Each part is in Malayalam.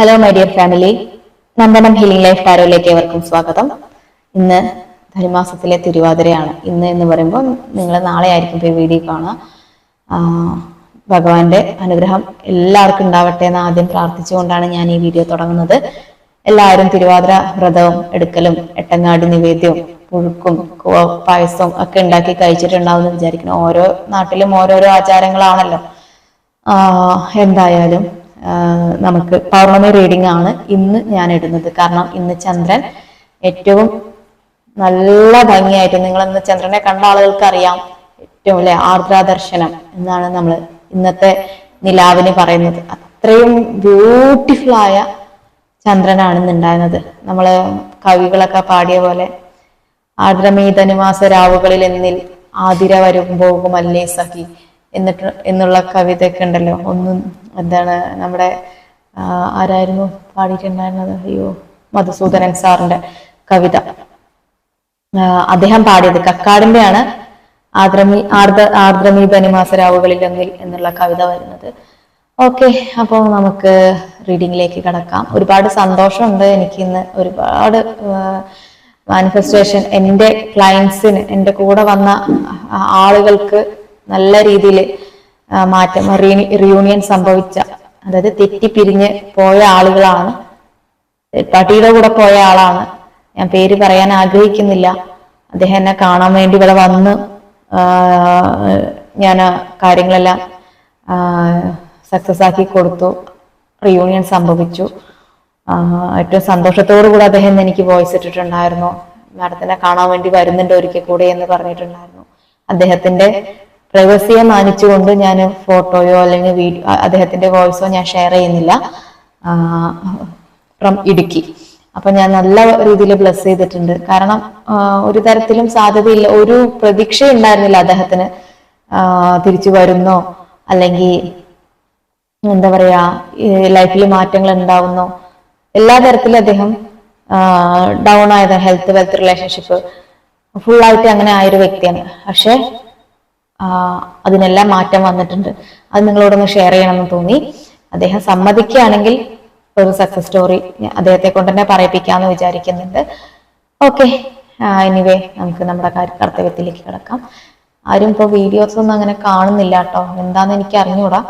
Hello my dear family Nandanam healing life ടാരോയിലേക്ക് ഏവർക്കും സ്വാഗതം. ഇന്ന് ധനുമാസത്തിലെ തിരുവാതിരയാണ്. ഇന്ന് എന്ന് പറയുമ്പോൾ നിങ്ങൾ നാളെ ആയിരിക്കും പോയി വീഡിയോ കാണുക. ഭഗവാന്റെ അനുഗ്രഹം എല്ലാവർക്കും ഉണ്ടാവട്ടെ എന്ന് ആദ്യം പ്രാർത്ഥിച്ചുകൊണ്ടാണ് ഞാൻ ഈ വീഡിയോ തുടങ്ങുന്നത്. എല്ലാവരും തിരുവാതിര വ്രതവും എടുക്കലും എട്ടങ്ങാടി നിവേദ്യവും പുഴുക്കും പായസവും ഒക്കെ ഉണ്ടാക്കി കഴിച്ചിട്ടുണ്ടാവും എന്ന് വിചാരിക്കുന്നു. ഓരോ നാട്ടിലും ഓരോരോ ആചാരങ്ങളാണല്ലോ. എന്തായാലും നമുക്ക് പൗർണമി റീഡിംഗ് ആണ് ഇന്ന് ഞാൻ ഇടുന്നത്. കാരണം ഇന്ന് ചന്ദ്രൻ ഏറ്റവും നല്ല ഭംഗിയായിട്ട് നിങ്ങൾ ഇന്ന് ചന്ദ്രനെ കണ്ട ആളുകൾക്ക് അറിയാം ഏറ്റവും അല്ലെ? ആർദ്രാദർശനം എന്നാണ് നമ്മൾ ഇന്നത്തെ നിലാവിന് പറയുന്നത്. അത്രയും ബ്യൂട്ടിഫുൾ ആയ ചന്ദ്രനാണ് ഇന്ന് ഉണ്ടായിരുന്നത്. നമ്മൾ കവികളൊക്കെ പാടിയ പോലെ ആർദ്രമീതനുമാസ രാവുകളിൽ എന്നിൽ ആതിര വരും പോകുമല്ലേ സഖി? എന്നിട്ട് എന്നുള്ള കവിതയൊക്കെ ഉണ്ടല്ലോ. ഒന്നും എന്താണ് നമ്മുടെ ആരായിരുന്നു പാടിയിട്ടുണ്ടായിരുന്നത്? അയ്യോ മധുസൂദനൻ സാറിന്റെ കവിത. അദ്ദേഹം പാടിയത് കക്കാടിന്റെയാണ്. ആർദ്രമി ആർദ്ര ആർദ്രമീ ധനുമാസ രാവുകളിൽ എന്നിൽ എന്നുള്ള കവിത വരുന്നത്. ഓക്കെ അപ്പോൾ നമുക്ക് റീഡിങ്ങിലേക്ക് കടക്കാം. ഒരുപാട് സന്തോഷമുണ്ട് എനിക്ക് ഇന്ന് ഒരുപാട് മാനിഫെസ്റ്റേഷൻ എന്റെ ക്ലയൻസിന് എന്റെ കൂടെ വന്ന ആളുകൾക്ക് നല്ല രീതിയിൽ മാറ്റം റിയൂണിയൻ സംഭവിച്ച അതായത് തെറ്റിപ്പിരിഞ്ഞ് പോയ ആളുകളാണ് പട്ടിയുടെ കൂടെ പോയ ആളാണ്. ഞാൻ പേര് പറയാൻ ആഗ്രഹിക്കുന്നില്ല. അദ്ദേഹം എന്നെ കാണാൻ വേണ്ടി ഇവിടെ വന്ന് ഞാൻ കാര്യങ്ങളെല്ലാം സക്സസ് ആക്കി കൊടുത്തു. റിയൂണിയൻ സംഭവിച്ചു. ഏറ്റവും സന്തോഷത്തോടു കൂടെ അദ്ദേഹം എനിക്ക് വോയിസ് ഇട്ടിട്ടുണ്ടായിരുന്നു. മാഡത്തിനെ കാണാൻ വേണ്ടി വരുന്നുണ്ട് ഒരിക്കൽ കൂടെ എന്ന് പറഞ്ഞിട്ടുണ്ടായിരുന്നു. അദ്ദേഹത്തിന്റെ പ്രൈവസിയെ മാനിച്ചുകൊണ്ട് ഞാൻ ഫോട്ടോയോ അല്ലെങ്കിൽ വീഡിയോ അദ്ദേഹത്തിന്റെ വോയിസോ ഞാൻ ഷെയർ ചെയ്യുന്നില്ല. ഫ്രം ഇടുക്കി. അപ്പൊ ഞാൻ നല്ല രീതിയിൽ ബ്ലസ് ചെയ്തിട്ടുണ്ട്. കാരണം ഒരു തരത്തിലും സാധ്യതയില്ല. ഒരു പ്രതീക്ഷ ഉണ്ടായിരുന്നില്ല അദ്ദേഹത്തിന് തിരിച്ചു വരുന്നോ? അല്ലെങ്കിൽ എന്താ പറയാ ലൈഫിൽ മാറ്റങ്ങൾ ഉണ്ടാവുന്നോ? എല്ലാ തരത്തിലും അദ്ദേഹം ഡൗൺ ആയത് ഹെൽത്ത് വെൽത്ത് റിലേഷൻഷിപ്പ് ഫുൾ ആയിട്ട് അങ്ങനെ ആയൊരു വ്യക്തിയാണ്. പക്ഷെ അതിനെല്ലാം മാറ്റം വന്നിട്ടുണ്ട്. അത് നിങ്ങളോടൊന്ന് ഷെയർ ചെയ്യണമെന്ന് തോന്നി. അദ്ദേഹം സമ്മതിക്കുകയാണെങ്കിൽ ഒരു സക്സസ് സ്റ്റോറി അദ്ദേഹത്തെ കൊണ്ട് തന്നെ പറയിപ്പിക്കാന്ന് വിചാരിക്കുന്നുണ്ട്. ഓക്കെ എനിവേ നമുക്ക് നമ്മുടെ കർത്തവ്യത്തിലേക്ക് കിടക്കാം. ആരും ഇപ്പോൾ വീഡിയോസ് ഒന്നും അങ്ങനെ കാണുന്നില്ല കേട്ടോ. എന്താന്ന് എനിക്ക് അറിഞ്ഞൂടാ.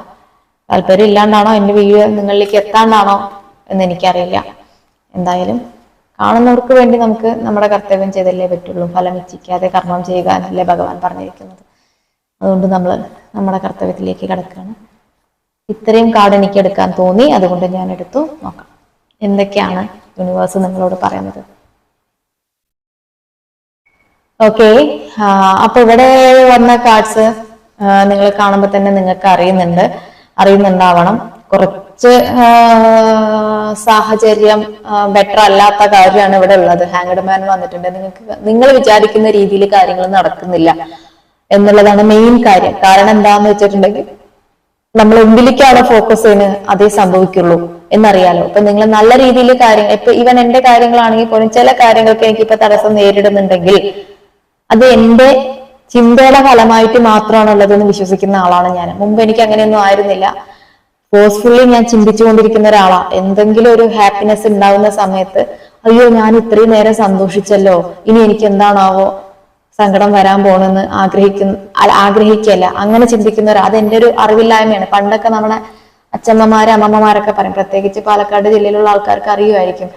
താല്പര്യം ഇല്ലാണ്ടാണോ? എന്റെ വീഡിയോ നിങ്ങളിലേക്ക് എത്താണ്ടാണോ? എന്ന് എനിക്കറിയില്ല. എന്തായാലും കാണുന്നവർക്ക് വേണ്ടി നമുക്ക് നമ്മുടെ കർത്തവ്യം ചെയ്തല്ലേ പറ്റുള്ളൂ. ഫലം ഇച്ഛിക്കാതെ കർമ്മം ചെയ്യുക എന്നല്ലേ ഭഗവാൻ പറഞ്ഞിരിക്കുന്നത്. അതുകൊണ്ട് നമ്മൾ നമ്മുടെ കർത്തവ്യത്തിലേക്ക് കിടക്കുകയാണ് ഇത്രയും കാർഡ് എനിക്ക് എടുക്കാൻ തോന്നി അതുകൊണ്ട് ഞാൻ എടുത്തു. നോക്കാം. എന്തൊക്കെയാണ് യൂണിവേഴ്സ് നിങ്ങളോട് പറയുന്നത്? ഓക്കെ അപ്പൊ ഇവിടെ വന്ന കാർഡ്സ് നിങ്ങൾ കാണുമ്പോൾ തന്നെ നിങ്ങൾക്ക് അറിയുന്നുണ്ട്. അറിയുന്നുണ്ടാവണം. കുറച്ച് സാഹചര്യം ബെറ്റർ അല്ലാത്ത കാര്യമാണ് ഇവിടെ ഉള്ളത്. ഹാങ്ഡ് മാൻ വന്നിട്ടുണ്ട്. നിങ്ങൾക്ക് നിങ്ങൾ വിചാരിക്കുന്ന രീതിയിൽ കാര്യങ്ങൾ നടക്കുന്നില്ല. എന്നുള്ളതാണ് മെയിൻ കാര്യം. കാരണം എന്താന്ന് വെച്ചിട്ടുണ്ടെങ്കിൽ നമ്മൾ എന്തിലേക്കാണോ ഫോക്കസ് ചെയ്യുന്നത് അതേ സംഭവിക്കുള്ളൂ എന്നറിയാലോ. ഇപ്പൊ നിങ്ങൾ നല്ല രീതിയിൽ കാര്യങ്ങൾ ഇപ്പൊ ഇവൻ എന്റെ കാര്യങ്ങളാണെങ്കിൽ പോലും ചില കാര്യങ്ങൾക്ക് എനിക്ക് ഇപ്പൊ തടസ്സം നേരിടുന്നുണ്ടെങ്കിൽ അത് എന്റെ ചിന്തയുടെ ഫലമായിട്ട് മാത്രമാണ് ഉള്ളതെന്ന് വിശ്വസിക്കുന്ന ആളാണ് ഞാൻ. മുമ്പ് എനിക്ക് അങ്ങനെയൊന്നും ആയിരുന്നില്ല. ഫോഴ്സ്ഫുള്ളി ഞാൻ ചിന്തിച്ചുകൊണ്ടിരിക്കുന്ന ഒരാളാ. എന്തെങ്കിലും ഒരു ഹാപ്പിനെസ് ഉണ്ടാവുന്ന സമയത്ത് അയ്യോ ഞാൻ ഇത്രയും നേരം സന്തോഷിച്ചല്ലോ. ഇനി എനിക്ക് എന്താണാവോ സങ്കടം വരാൻ പോണെന്ന് ആഗ്രഹിക്കുന്ന ആഗ്രഹിക്കല്ല അങ്ങനെ ചിന്തിക്കുന്നവർ അത് എന്റെ ഒരു അറിവില്ലായ്മയാണ്. പണ്ടൊക്കെ നമ്മുടെ അച്ഛമ്മമാര് അമ്മമ്മമാരൊക്കെ പറയും പ്രത്യേകിച്ച് പാലക്കാട് ജില്ലയിലുള്ള ആൾക്കാർക്ക് അറിയുമായിരിക്കും.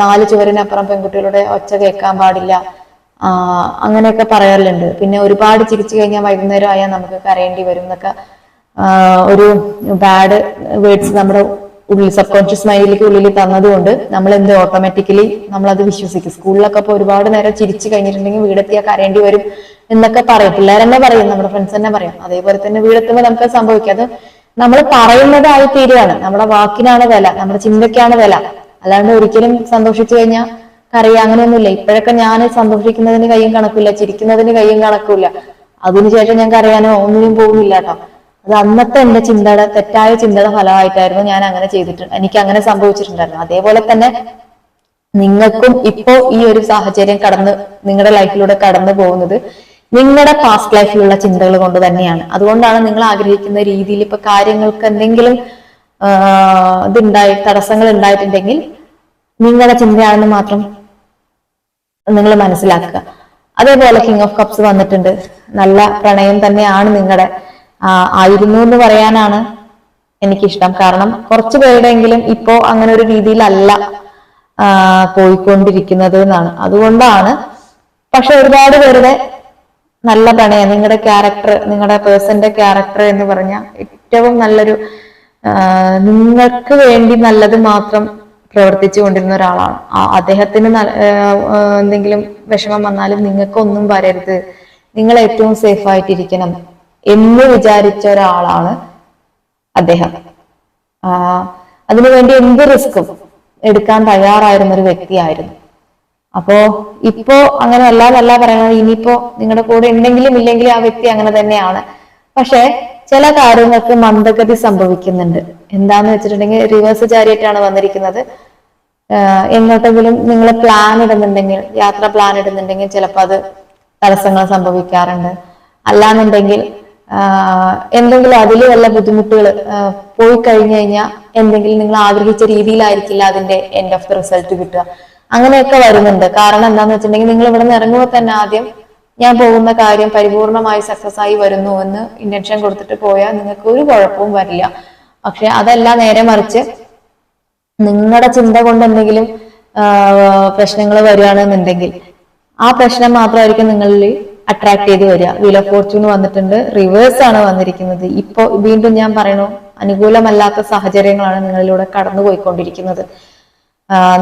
നാല് ചുവരിനപ്പുറം പെൺകുട്ടികളുടെ ഒച്ച കേൾക്കാൻ പാടില്ല. അങ്ങനെയൊക്കെ പറയാറുണ്ട്. പിന്നെ ഒരുപാട് ചിരിച്ചു കഴിഞ്ഞാൽ വൈകുന്നേരം ആയാൽ നമുക്ക് കരയേണ്ടി വരും എന്നൊക്കെ ഒരു ബാഡ് വേർഡ്സ് നമ്മുടെ ഉള്ളിൽ സബ് കോൺഷ്യസ് മൈൻഡിലേക്ക് ഉള്ളിൽ തന്നതുകൊണ്ട് നമ്മൾ എന്ത് ഓട്ടോമാറ്റിക്കലി നമ്മൾ അത് വിശ്വസിക്കും. സ്കൂളിലൊക്കെ ഇപ്പൊ ഒരുപാട് നേരം ചിരിച്ചു കഴിഞ്ഞിട്ടുണ്ടെങ്കിൽ വീടെത്തിയാൽ കരയേണ്ടി വരും എന്നൊക്കെ പറയും. പിള്ളേർ തന്നെ പറയും നമ്മുടെ ഫ്രണ്ട്സ് തന്നെ പറയും. അതേപോലെ തന്നെ വീടെത്തുമ്പോൾ നമുക്ക് സംഭവിക്കും. അത് നമ്മൾ പറയുന്നതായി തീരുകയാണ്. നമ്മുടെ വാക്കിനാണ് വില നമ്മുടെ ചിന്തയ്ക്കാണ് വില. അല്ലാണ്ട് ഒരിക്കലും സന്തോഷിച്ചു കഴിഞ്ഞാൽ കരയുക അങ്ങനെയൊന്നുമില്ല. ഇപ്പോഴൊക്കെ ഞാൻ സന്തോഷിക്കുന്നതിന് കയ്യും കണക്കില്ല ചിരിക്കുന്നതിന് കയ്യും കണക്കില്ല. അതിനുശേഷം ഞാൻ കരയാനോ ഒന്നിനും പോകുന്നില്ല കേട്ടോ. അത് അന്നത്തെ എന്റെ ചിന്തയുടെ തെറ്റായ ചിന്തയുടെ ഫലമായിട്ടായിരുന്നു ഞാൻ അങ്ങനെ ചെയ്തിട്ടുണ്ട് എനിക്ക് അങ്ങനെ സംഭവിച്ചിട്ടുണ്ടായിരുന്നു അതേപോലെ തന്നെ നിങ്ങൾക്കും ഇപ്പോ ഈ ഒരു സാഹചര്യം കടന്ന് നിങ്ങളുടെ ലൈഫിലൂടെ കടന്നു പോകുന്നത് നിങ്ങളുടെ പാസ്റ്റ് ലൈഫിലുള്ള ചിന്തകൾ കൊണ്ട് തന്നെയാണ്. അതുകൊണ്ടാണ് നിങ്ങൾ ആഗ്രഹിക്കുന്ന രീതിയിൽ ഇപ്പൊ കാര്യങ്ങൾക്ക് എന്തെങ്കിലും ഇതുണ്ടായി തടസ്സങ്ങൾ ഉണ്ടായിട്ടുണ്ടെങ്കിൽ നിങ്ങളുടെ ചിന്തയാണെന്ന് മാത്രം നിങ്ങൾ മനസ്സിലാക്കുക. അതേപോലെ കിങ് ഓഫ് കപ്സ് വന്നിട്ടുണ്ട്. നല്ല പ്രണയം തന്നെയാണ് നിങ്ങളുടെ ആയിരുന്നു എന്ന് പറയാനാണ് എനിക്കിഷ്ടം. കാരണം കുറച്ചു പേരുടെയെങ്കിലും ഇപ്പോ അങ്ങനെ ഒരു രീതിയിലല്ല പോയിക്കൊണ്ടിരിക്കുന്നത് എന്നാണ്. അതുകൊണ്ടാണ് പക്ഷെ ഒരുപാട് പേരുടെ നല്ല പണയാണ് നിങ്ങളുടെ ക്യാരക്ടർ നിങ്ങളുടെ പേഴ്സന്റെ ക്യാരക്ടർ എന്ന് പറഞ്ഞ ഏറ്റവും നല്ലൊരു നിങ്ങൾക്ക് വേണ്ടി നല്ലത് മാത്രം പ്രവർത്തിച്ചു കൊണ്ടിരുന്ന ഒരാളാണ്. അദ്ദേഹത്തിന് എന്തെങ്കിലും വിഷമം വന്നാലും നിങ്ങൾക്കൊന്നും വരരുത്. നിങ്ങൾ ഏറ്റവും സേഫ് ആയിട്ടിരിക്കണം. എന്ന് വിചാരിച്ച ഒരാളാണ് അദ്ദേഹം. അതിനുവേണ്ടി എന്ത് റിസ്ക്കും എടുക്കാൻ തയ്യാറായിരുന്ന ഒരു വ്യക്തിയായിരുന്നു. അപ്പോ ഇപ്പോ അങ്ങനെ അല്ലാതല്ല പറയുന്നത്. ഇനിയിപ്പോ നിങ്ങളുടെ കൂടെ ഉണ്ടെങ്കിലും ഇല്ലെങ്കിലും ആ വ്യക്തി അങ്ങനെ തന്നെയാണ്. പക്ഷെ ചില കാര്യങ്ങൾക്ക് മന്ദഗതി സംഭവിക്കുന്നുണ്ട്. എന്താന്ന് വെച്ചിട്ടുണ്ടെങ്കിൽ റിവേഴ്സ് ചാരിയറ്റാണ് വന്നിരിക്കുന്നത്. എങ്ങോട്ടെങ്കിലും നിങ്ങൾ പ്ലാൻ ഇടുന്നുണ്ടെങ്കിൽ യാത്ര പ്ലാൻ ഇടുന്നുണ്ടെങ്കിൽ ചിലപ്പോൾ അത് തടസ്സങ്ങൾ സംഭവിക്കാറുണ്ട്. അല്ലാന്നുണ്ടെങ്കിൽ എന്തെങ്കിലും അതിൽ വല്ല ബുദ്ധിമുട്ടുകൾ പോയി കഴിഞ്ഞു കഴിഞ്ഞാൽ എന്തെങ്കിലും നിങ്ങൾ ആഗ്രഹിച്ച രീതിയിലായിരിക്കില്ല അതിന്റെ എൻഡ് ഓഫ് ദി റിസൾട്ട് കിട്ടുക. അങ്ങനെയൊക്കെ വരുന്നുണ്ട്. കാരണം എന്താന്ന് വെച്ചിട്ടുണ്ടെങ്കിൽ നിങ്ങൾ ഇവിടെ നിന്ന് ഇറങ്ങുമ്പോൾ തന്നെ ആദ്യം ഞാൻ പോകുന്ന കാര്യം പരിപൂർണമായി സക്സസ് ആയി വരുന്നു എന്ന് ഇന്റൻഷൻ കൊടുത്തിട്ട് പോയാൽ നിങ്ങൾക്ക് ഒരു കുഴപ്പവും വരില്ല. പക്ഷെ അതല്ല നേരെ മറിച്ച് നിങ്ങളുടെ ചിന്ത കൊണ്ട് എന്തെങ്കിലും പ്രശ്നങ്ങൾ വരികയാണെന്നുണ്ടെങ്കിൽ ആ പ്രശ്നം മാത്രമായിരിക്കും നിങ്ങളിൽ അട്രാക്ട് ചെയ്ത് വരിക. വീൽ ഓഫ് ഫോർച്യൂൺ വന്നിട്ടുണ്ട്. റിവേഴ്സ് ആണ് വന്നിരിക്കുന്നത്. ഇപ്പോ വീണ്ടും ഞാൻ പറയണു അനുകൂലമല്ലാത്ത സാഹചര്യങ്ങളാണ് നിങ്ങളിലൂടെ കടന്നു പോയിക്കൊണ്ടിരിക്കുന്നത്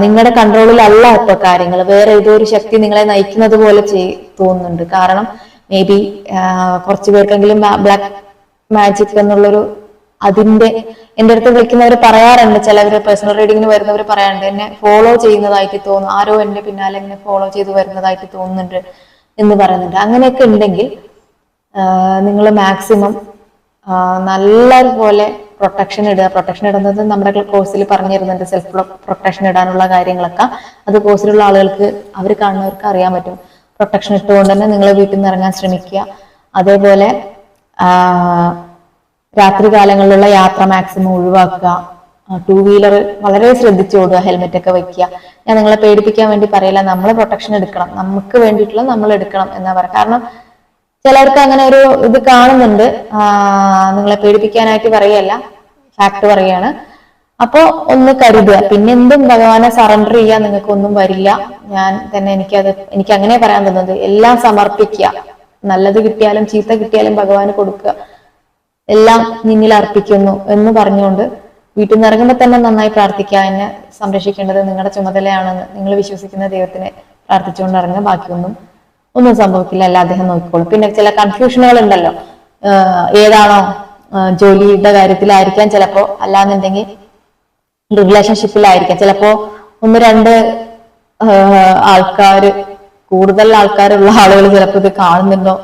നിങ്ങളുടെ കൺട്രോളിൽ കൺട്രോളിലല്ല ഇപ്പൊ കാര്യങ്ങൾ വേറെ ഏതോ ഒരു ശക്തി നിങ്ങളെ നയിക്കുന്നത് പോലെ ചെയ് തോന്നുന്നുണ്ട്. കാരണം മേ ബി കുറച്ചു പേർക്കെങ്കിലും ബ്ലാക്ക് മാജിക് എന്നുള്ളൊരു അതിന്റെ എന്റെ അടുത്ത് വിളിക്കുന്നവർ പറയാറുണ്ട്. ചിലവർ പേഴ്സണൽ റീഡിങ്ങിന് വരുന്നവർ പറയാറുണ്ട്. എന്നെ ഫോളോ ചെയ്യുന്നതായിട്ട് തോന്നുന്നു. ആരോ എന്റെ പിന്നാലെ എന്നെ ഫോളോ ചെയ്ത് വരുന്നതായിട്ട് തോന്നുന്നുണ്ട്. എന്ന് പറയുന്നുണ്ട്. അങ്ങനെയൊക്കെ ഉണ്ടെങ്കിൽ നിങ്ങൾ മാക്സിമം നല്ലപോലെ പ്രൊട്ടക്ഷൻ ഇടുക. പ്രൊട്ടക്ഷൻ ഇടുന്നത് നമ്മുടെ കോഴ്സിൽ പറഞ്ഞു തരുന്നുണ്ട് സെൽഫ് പ്രൊട്ടക്ഷൻ ഇടാനുള്ള കാര്യങ്ങളൊക്കെ. അത് കോഴ്സിലുള്ള ആളുകൾക്ക് അവർ കാണുന്നവർക്ക് അറിയാൻ പറ്റും. പ്രൊട്ടക്ഷൻ ഇട്ടുകൊണ്ട് തന്നെ നിങ്ങൾ വീട്ടിൽ നിന്ന് ഇറങ്ങാൻ ശ്രമിക്കുക. അതേപോലെ രാത്രി കാലങ്ങളിലുള്ള യാത്ര മാക്സിമം ഒഴിവാക്കുക. ടൂ വീലർ വളരെ ശ്രദ്ധിച്ചു ഓടുക ഹെൽമെറ്റ് ഒക്കെ വെക്കുക. ഞാൻ നിങ്ങളെ പേടിപ്പിക്കാൻ വേണ്ടി പറയില്ല നമ്മൾ പ്രൊട്ടക്ഷൻ എടുക്കണം. നമുക്ക് വേണ്ടിയിട്ടുള്ള നമ്മൾ എടുക്കണം എന്നാ പറയാം. കാരണം ചിലർക്ക് അങ്ങനെ ഒരു ഇത് കാണുന്നുണ്ട്. നിങ്ങളെ പേടിപ്പിക്കാനായിട്ട് പറയല്ല. ഫാക്ട് പറയാണ്. അപ്പോ ഒന്ന് കരുതുക. പിന്നെ എന്തും ഭഗവാനെ സറണ്ടർ ചെയ്യാൻ നിങ്ങൾക്ക് ഒന്നും വരില്ല. ഞാൻ തന്നെ എനിക്കത് എനിക്ക് അങ്ങനെ പറയാൻ തോന്നുന്നത്. എല്ലാം സമർപ്പിക്കുക. നല്ലത് കിട്ടിയാലും ചീത്ത കിട്ടിയാലും ഭഗവാന് കൊടുക്കുക. എല്ലാം നിന്നിൽ അർപ്പിക്കുന്നു എന്ന് പറഞ്ഞുകൊണ്ട് വീട്ടിൽ നിന്ന് ഇറങ്ങുമ്പോൾ തന്നെ നന്നായി പ്രാർത്ഥിക്കുക എന്നെ സംരക്ഷിക്കേണ്ടത് നിങ്ങളുടെ ചുമതലയാണെന്ന് നിങ്ങൾ വിശ്വസിക്കുന്ന ദൈവത്തിനെ പ്രാർത്ഥിച്ചുകൊണ്ട് ഇറങ്ങുക ബാക്കിയൊന്നും ഒന്നും സംഭവിക്കില്ല അല്ല അദ്ദേഹം നോക്കിക്കോളും. പിന്നെ ചില കൺഫ്യൂഷനുകൾ ഉണ്ടല്ലോ. ഏതാണോ ജോലിയുടെ കാര്യത്തിലായിരിക്കാം ചിലപ്പോ അല്ലാന്നുണ്ടെങ്കിൽ റിലേഷൻഷിപ്പിലായിരിക്കാം ചിലപ്പോ ഒന്ന് രണ്ട് ആൾക്കാർ കൂടുതൽ ആൾക്കാരുള്ള ആളുകൾ ചിലപ്പോൾ ഇത് കാണുന്നുണ്ടോ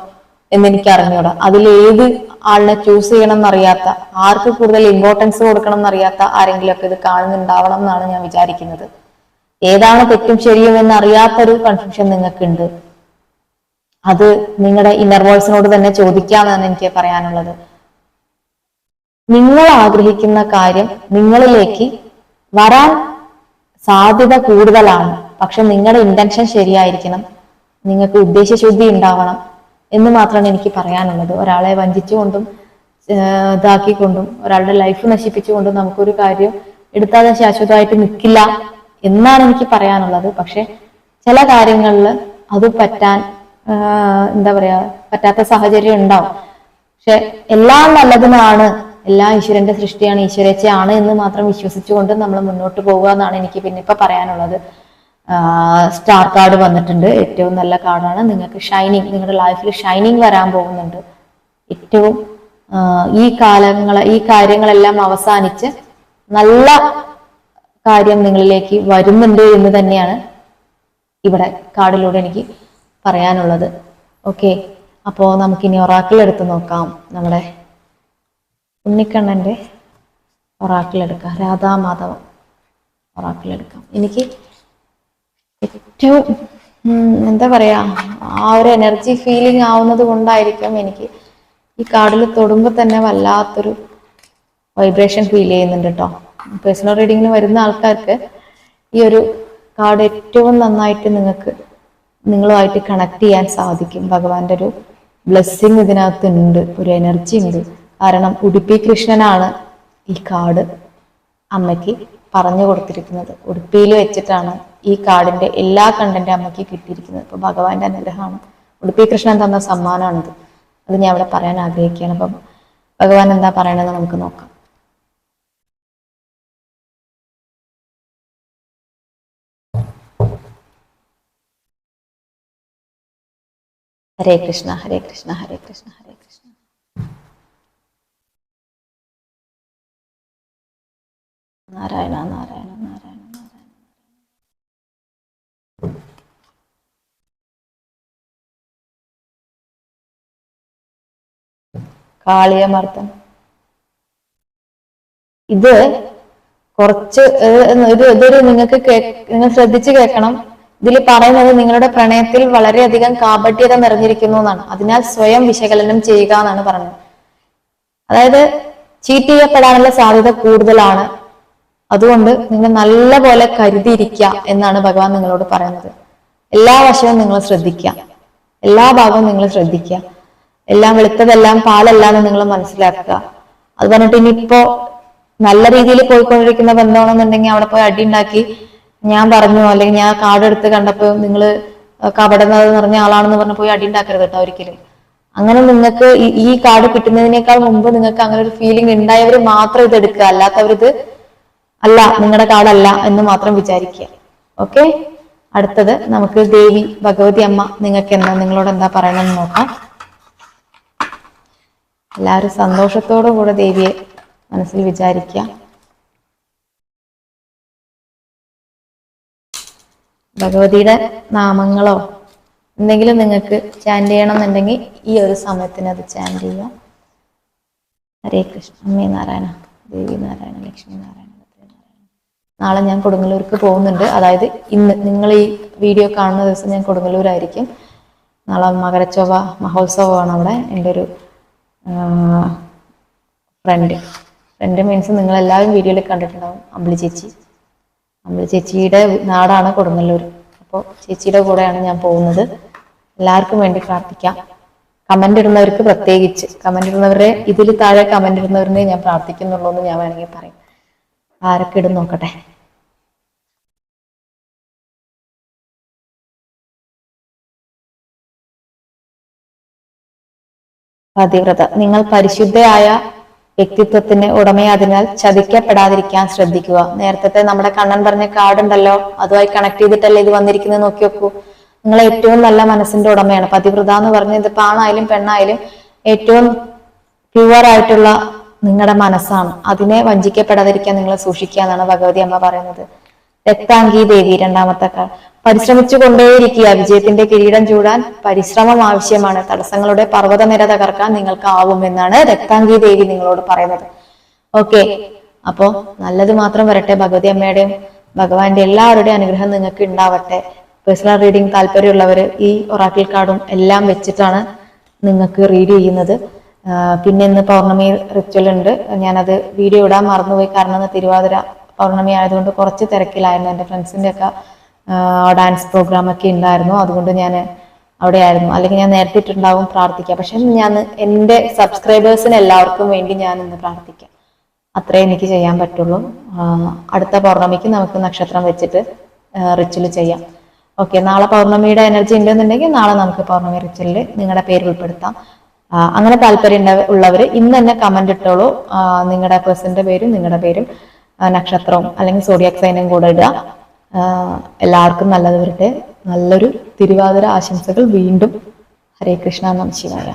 എന്ന് എനിക്ക് അറിഞ്ഞൂടാ അതിൽ ഏത് ആളിനെ ചൂസ് ചെയ്യണം എന്നറിയാത്ത ആർക്ക് കൂടുതൽ ഇമ്പോർട്ടൻസ് കൊടുക്കണം എന്നറിയാത്ത ആരെങ്കിലും ഒക്കെ ഇത് കാണുന്നുണ്ടാവണം എന്നാണ് ഞാൻ വിചാരിക്കുന്നത്. ഏതാണ് തെറ്റും ശരിയും എന്ന് അറിയാത്തൊരു കൺഫ്യൂഷൻ നിങ്ങൾക്കുണ്ട്. അത് നിങ്ങളുടെ ഇന്നർ വോയിസിനോട് തന്നെ ചോദിക്കാമെന്നാണ് എനിക്ക് പറയാനുള്ളത്. നിങ്ങൾ ആഗ്രഹിക്കുന്ന കാര്യം നിങ്ങളിലേക്ക് വരാൻ സാധ്യത കൂടുതലാണ്. പക്ഷെ നിങ്ങളുടെ ഇന്റൻഷൻ ശരിയായിരിക്കണം. നിങ്ങൾക്ക് ഉദ്ദേശശുദ്ധി ഉണ്ടാവണം. എന്ന് മാത്രമാണ് എനിക്ക് പറയാനുള്ളത്. ഒരാളെ വഞ്ചിച്ചുകൊണ്ടും ഇതാക്കിക്കൊണ്ടും ഒരാളുടെ ലൈഫ് നശിപ്പിച്ചുകൊണ്ടും നമുക്കൊരു കാര്യം എടുത്താതെ ശാശ്വതമായിട്ട് നിൽക്കില്ല എന്നാണ് എനിക്ക് പറയാനുള്ളത്. പക്ഷെ ചില കാര്യങ്ങളിൽ അത് പറ്റാൻ എന്താ പറയാ പറ്റാത്ത സാഹചര്യം ഉണ്ടാവും. പക്ഷെ എല്ലാം നല്ലതിനാണ് എല്ലാം ഈശ്വരന്റെ സൃഷ്ടിയാണ് ഈശ്വരച്ചയാണ് എന്ന് മാത്രം വിശ്വസിച്ചുകൊണ്ട് നമ്മൾ മുന്നോട്ട് പോകുക എന്നാണ് എനിക്ക് പിന്നെ ഇപ്പൊ പറയാനുള്ളത്. സ്റ്റാർ കാർഡ് വന്നിട്ടുണ്ട്. ഏറ്റവും നല്ല കാർഡാണ് നിങ്ങൾക്ക് ഷൈനിങ് നിങ്ങളുടെ ലൈഫിൽ ഷൈനിങ് വരാൻ പോകുന്നുണ്ട്. ഏറ്റവും ഈ കാലങ്ങളെ ഈ കാര്യങ്ങളെല്ലാം അവസാനിച്ച് നല്ല കാര്യം നിങ്ങളിലേക്ക് വരുന്നുണ്ട് എന്ന് തന്നെയാണ് ഇവിടെ കാർഡിലൂടെ എനിക്ക് പറയാനുള്ളത്. ഓക്കെ അപ്പോൾ നമുക്കിനി ഒറാക്കിൾ എടുത്ത് നോക്കാം. നമ്മുടെ ഉണ്ണിക്കണ്ണന്റെ ഒറാക്കിൾ എടുക്കാം. രാധാമാധവം ഒറാക്കിൾ എടുക്കാം. എനിക്ക് ഏറ്റവും എന്താ പറയാ ആ ഒരു എനർജി ഫീലിംഗ് ആവുന്നത് കൊണ്ടായിരിക്കും എനിക്ക് ഈ കാർഡിൽ തൊടുമ്പോൾ തന്നെ വല്ലാത്തൊരു വൈബ്രേഷൻ ഫീൽ ചെയ്യുന്നുണ്ട് കേട്ടോ പേഴ്സണൽ റീഡിങ്ങിന് വരുന്ന ആൾക്കാർക്ക് ഈ ഒരു കാർഡ് ഏറ്റവും നന്നായിട്ട് നിങ്ങൾക്ക് നിങ്ങളുമായിട്ട് കണക്ട് ചെയ്യാൻ സാധിക്കും. ഭഗവാന്റെ ഒരു ബ്ലെസ്സിങ് ഇതിനകത്ത് ഉണ്ട് ഒരു എനർജി ഉണ്ട്. കാരണം ഉടുപ്പി കൃഷ്ണനാണ് ഈ കാർഡ് അമ്മയ്ക്ക് പറഞ്ഞു കൊടുത്തിരിക്കുന്നത്. ഉടുപ്പിയിൽ വെച്ചിട്ടാണ് ഈ കാർഡിന്റെ എല്ലാ കണ്ടന്റും അമ്മയ്ക്ക് കിട്ടിയിരിക്കുന്നത്. അപ്പൊ ഭഗവാന്റെ അനുഗ്രഹമാണ്. ഉടുപ്പി കൃഷ്ണൻ തന്ന സമ്മാനമാണിത്. അത് ഞാൻ ഇവിടെ പറയാൻ ആഗ്രഹിക്കുകയാണ്. അപ്പം ഭഗവാൻ എന്താ പറയണതെന്ന് നമുക്ക് നോക്കാം. ഹരേ കൃഷ്ണ ഹരേ കൃഷ്ണ ഹരേ കൃഷ്ണ ഹരേ കൃഷ്ണ. നാരായണ നാരായണ നാരായണ നാരായണ. കാളിയമർദ്ദം ഇത് കുറച്ച് ഇത് ഇതൊരു നിങ്ങൾക്ക് നിങ്ങൾ ശ്രദ്ധിച്ചു കേൾക്കണം. ഇതിൽ പറയുന്നത് നിങ്ങളുടെ പ്രണയത്തിൽ വളരെയധികം കാപട്യത നിറഞ്ഞിരിക്കുന്നു എന്നാണ്. അതിനാൽ സ്വയം വിശകലനം ചെയ്യുക എന്നാണ് പറഞ്ഞത്. അതായത് ചീറ്റ് ചെയ്യപ്പെടാനുള്ള സാധ്യത കൂടുതലാണ്. അതുകൊണ്ട് നിങ്ങൾ നല്ല പോലെ കരുതിയിരിക്കുക എന്നാണ് ഭഗവാൻ നിങ്ങളോട് പറയുന്നത്. എല്ലാ വശവും നിങ്ങൾ ശ്രദ്ധിക്കുക. എല്ലാ ഭാഗവും നിങ്ങൾ ശ്രദ്ധിക്കുക. എല്ലാം വെളുത്തതെല്ലാം പാലല്ല എന്ന് നിങ്ങൾ മനസ്സിലാക്കുക. അത് പറഞ്ഞിട്ട് ഇനിയിപ്പോ നല്ല രീതിയിൽ പോയിക്കൊണ്ടിരിക്കുന്ന ബന്ധമാണെന്നുണ്ടെങ്കിൽ അവിടെ പോയി അടി ഉണ്ടാക്കി ഞാൻ പറഞ്ഞു അല്ലെങ്കിൽ ഞാൻ കാർഡ് എടുത്ത് കണ്ടപ്പോൾ നിങ്ങൾ കപടന്നത് നിറഞ്ഞ ആളാണെന്ന് പറഞ്ഞ് പോയി അടി ഉണ്ടാക്കരുത് കേട്ടോ ഒരിക്കലും. അങ്ങനെ നിങ്ങൾക്ക് ഈ കാർഡ് കിട്ടുന്നതിനേക്കാൾ മുമ്പ് നിങ്ങൾക്ക് അങ്ങനെ ഒരു ഫീലിംഗ് ഉണ്ടായവർ മാത്രം ഇത് എടുക്കുക. അല്ലാത്തവരിത് അല്ല നിങ്ങളുടെ കാർഡല്ല എന്ന് മാത്രം വിചാരിക്കുക. ഓക്കെ അടുത്തത് നമുക്ക് ദേവി ഭഗവതി അമ്മ നിങ്ങൾക്ക് എന്താ നിങ്ങളോട് എന്താ പറയണമെന്ന് നോക്കാം. എല്ലാവരും സന്തോഷത്തോടു കൂടെ ദേവിയെ മനസ്സിൽ വിചാരിക്കുക. ഭഗവതിയുടെ നാമങ്ങളോ എന്തെങ്കിലും നിങ്ങൾക്ക് ചാൻഡ് ചെയ്യണം എന്നുണ്ടെങ്കിൽ ഈ ഒരു സമയത്തിന് അത് ചാൻഡ് ചെയ്യാം ഹരേ കൃഷ്ണ അമ്മേ നാരായണ ദേവി നാരായണ ലക്ഷ്മി നാരായണ. നാളെ ഞാൻ കൊടുങ്ങല്ലൂർക്ക് പോകുന്നുണ്ട്. അതായത് ഇന്ന് നിങ്ങൾ ഈ വീഡിയോ കാണുന്ന ദിവസം ഞാൻ കൊടുങ്ങല്ലൂരായിരിക്കും. നാളെ മകരച്ചൊവ്വ മഹോത്സവമാണ് അവിടെ. എന്റെ ഒരു ഫ്രണ്ട് ഫ്രണ്ട് മീൻസ് നിങ്ങൾ എല്ലാവരും വീഡിയോയിൽ കണ്ടിട്ടുണ്ടാവും. അമ്പിളി ചേച്ചി. അമ്പിളി ചേച്ചിയുടെ നാടാണ് കൊടുങ്ങല്ലൂർ. അപ്പോൾ ചേച്ചിയുടെ കൂടെയാണ് ഞാൻ പോകുന്നത്. എല്ലാവർക്കും വേണ്ടി പ്രാർത്ഥിക്കാം. കമന്റ് ഇടുന്നവർക്ക് പ്രത്യേകിച്ച്. കമന്റ് ഇടുന്നവരെ ഇതിൽ താഴെ കമന്റ് ഇടുന്നവരെ ഞാൻ പ്രാർത്ഥിക്കുന്നുള്ളൂ എന്ന് ഞാൻ വേണമെങ്കിൽ പറയും. ആരൊക്കെ ഇടും നോക്കട്ടെ? പതിവ്രത. നിങ്ങൾ പരിശുദ്ധയായ വ്യക്തിത്വത്തിന് ഉടമയായതിനാൽ ചതിക്കപ്പെടാതിരിക്കാൻ ശ്രദ്ധിക്കുക. നേരത്തെ നമ്മുടെ കണ്ണൻ പറഞ്ഞ കാർഡ് ഉണ്ടല്ലോ അതുമായി കണക്ട് ചെയ്തിട്ടല്ലേ ഇത് വന്നിരിക്കുന്നത് നോക്കി നോക്കൂ നിങ്ങൾ ഏറ്റവും നല്ല മനസ്സിന്റെ ഉടമയാണ്. പതിവ്രത എന്ന് പറഞ്ഞത് ഇതിപ്പോ ആണായാലും പെണ്ണായാലും ഏറ്റവും പ്യുവർ ആയിട്ടുള്ള നിങ്ങളുടെ മനസ്സാണ്. അതിനെ വഞ്ചിക്കപ്പെടാതിരിക്കാൻ നിങ്ങൾ സൂക്ഷിക്കുക എന്നാണ് ഭഗവതി അമ്മ പറയുന്നത്. രക്താംഗി ദേവി രണ്ടാമത്തെ കാൾ പരിശ്രമിച്ചു കൊണ്ടേയിരിക്കുക. വിജയത്തിന്റെ കിരീടം ചൂടാൻ പരിശ്രമം ആവശ്യമാണ്. തടസ്സങ്ങളുടെ പർവതനിര തകർക്കാൻ നിങ്ങൾക്ക് ആവും എന്നാണ് രക്താംഗി ദേവി നിങ്ങളോട് പറയുന്നത്. ഓക്കെ. അപ്പോ നല്ലത് മാത്രം വരട്ടെ ഭഗവതി അമ്മയുടെയും ഭഗവാന്റെ എല്ലാവരുടെയും അനുഗ്രഹം നിങ്ങൾക്ക് ഉണ്ടാവട്ടെ. പേഴ്സണൽ റീഡിംഗ് താല്പര്യമുള്ളവർ ഈ ഒറാക്കിൾ കാർഡും എല്ലാം വെച്ചിട്ടാണ് നിങ്ങൾക്ക് റീഡ് ചെയ്യുന്നത്. പിന്നെ ഇന്ന് പൗർണമി റിച്വൽ ഉണ്ട്. ഞാനത് വീഡിയോ ഇടാൻ മറന്നുപോയി. കാരണം തിരുവാതിര പൗർണമി ആയതുകൊണ്ട് കുറച്ച് തിരക്കിലായിരുന്നു. എന്റെ ഫ്രണ്ട്സിന്റെ ഒക്കെ ഡാൻസ് പ്രോഗ്രാം ഒക്കെ ഉണ്ടായിരുന്നു. അതുകൊണ്ട് ഞാൻ അവിടെ ആയിരുന്നു അല്ലെങ്കിൽ ഞാൻ നേരത്തെ ഇട്ടുണ്ടാവും പ്രാർത്ഥിക്കാം. പക്ഷെ ഞാൻ എന്റെ സബ്സ്ക്രൈബേഴ്സിന് എല്ലാവർക്കും വേണ്ടി ഞാൻ ഇന്ന് പ്രാർത്ഥിക്കാം. അത്രേ എനിക്ക് ചെയ്യാൻ പറ്റുള്ളൂ. അടുത്ത പൗർണമിക്ക് നമുക്ക് നക്ഷത്രം വെച്ചിട്ട് റിച്വൽ ചെയ്യാം. ഓക്കെ നാളെ പൗർണമിയുടെ എനർജി ഉണ്ടെന്നുണ്ടെങ്കിൽ നാളെ നമുക്ക് പൗർണമി റിച്വലിൽ നിങ്ങളുടെ പേര് ഉൾപ്പെടുത്താം. അങ്ങനെ താല്പര്യം ഉള്ളവർ ഇന്ന് തന്നെ കമന്റ് ഇട്ടോളൂ. നിങ്ങളുടെ പേഴ്സന്റെ പേരും നിങ്ങളുടെ പേരും നക്ഷത്രവും അല്ലെങ്കിൽ സോഡിയാക് സൈനും കൂടെ ഇടുക. എല്ലാവർക്കും നല്ലത് വരട്ടെ. നല്ലൊരു തിരുവാതിര ആശംസകൾ വീണ്ടും ഹരേ കൃഷ്ണ നമ ശിവായ.